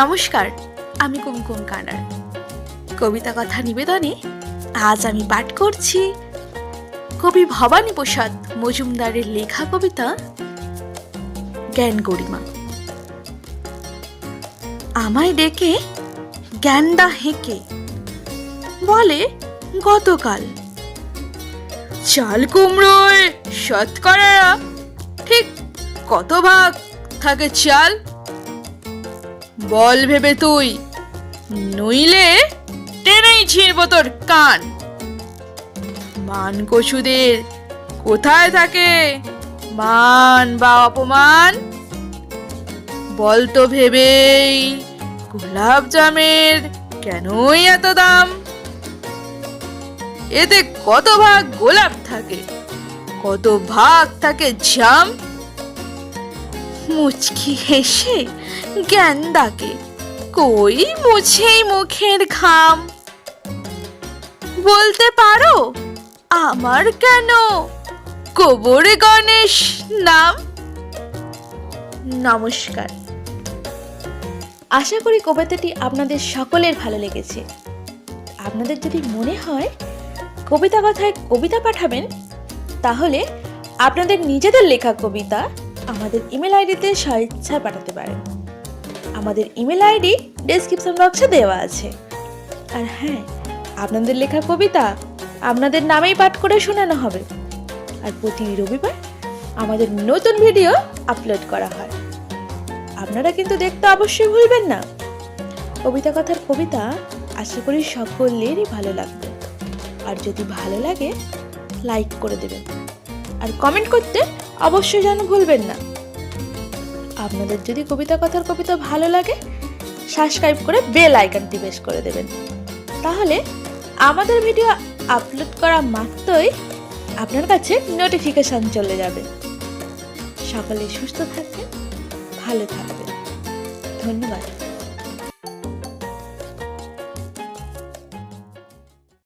নমস্কার, আমি কুমকুম কানার। কবিতা কথা নিবেদনে আজ আমি পাঠ করছি কবি ভবানী প্রসাদ মজুমদারের লেখা কবিতা জ্ঞান গরিমা। আমায় ডেকে জ্ঞানদা হেঁকে বলে, গতকাল চাল কুমড়োয় শতকরা ঠিক কত ভাগ থাকে চাল? বল ভেবে তুই। নইলে টেনেই ছিঁড়ব তোর কান। মান কচুদের কোথায় থাকে? মান বা অপমান? বল তো ভেবেই গোলাপ জামের কেনই এত দাম? এতে কত ভাগ গোলাপ থাকে, কত ভাগ থাকে জাম মুচকি হেসে জ্ঞানদাকে কই মুছেই মুখের ঘাম? বলতে পারো, আমার কেন? কবর গণেশ, নাম? নমস্কার। আশা করি কবিতাটি আপনাদের সকলের ভালো লেগেছে। আপনাদের যদি মনে হয় কবিতা কথায় কবিতা পাঠাবেন, তাহলে আপনাদের নিজেদের লেখা কবিতা আমাদের ইমেল আইডিতে স্বেচ্ছায় পাঠাতে পারেন। আমাদের ইমেল আইডি ডেসক্রিপশন বক্সে দেওয়া আছে। আর হ্যাঁ আপনাদের লেখা কবিতা আপনাদের নামেই পাঠ করে শোনানো হবে। আর প্রতি রবিবার আমাদের নতুন ভিডিও আপলোড করা হয়। আপনারা কিন্তু দেখতে অবশ্যই ভুলবেন না। কবিতা কথার কবিতা আশা করি সকলেরই ভালো লাগবে। আর যদি ভালো লাগে লাইক করে দেবেন। আর কমেন্ট করতে অবশ্যই যেন ভুলবেন না। আপনাদের যদি কবিতা কথার কবিতা ভালো লাগে সাবস্ক্রাইব করে বেল আইকনটি বেশ করে দেবেন। তাহলে আমাদের ভিডিও আপলোড করা মাত্রই আপনার কাছে নোটিফিকেশান চলে যাবে। সকলে সুস্থ থাকবেন, ভালো থাকবেন। ধন্যবাদ।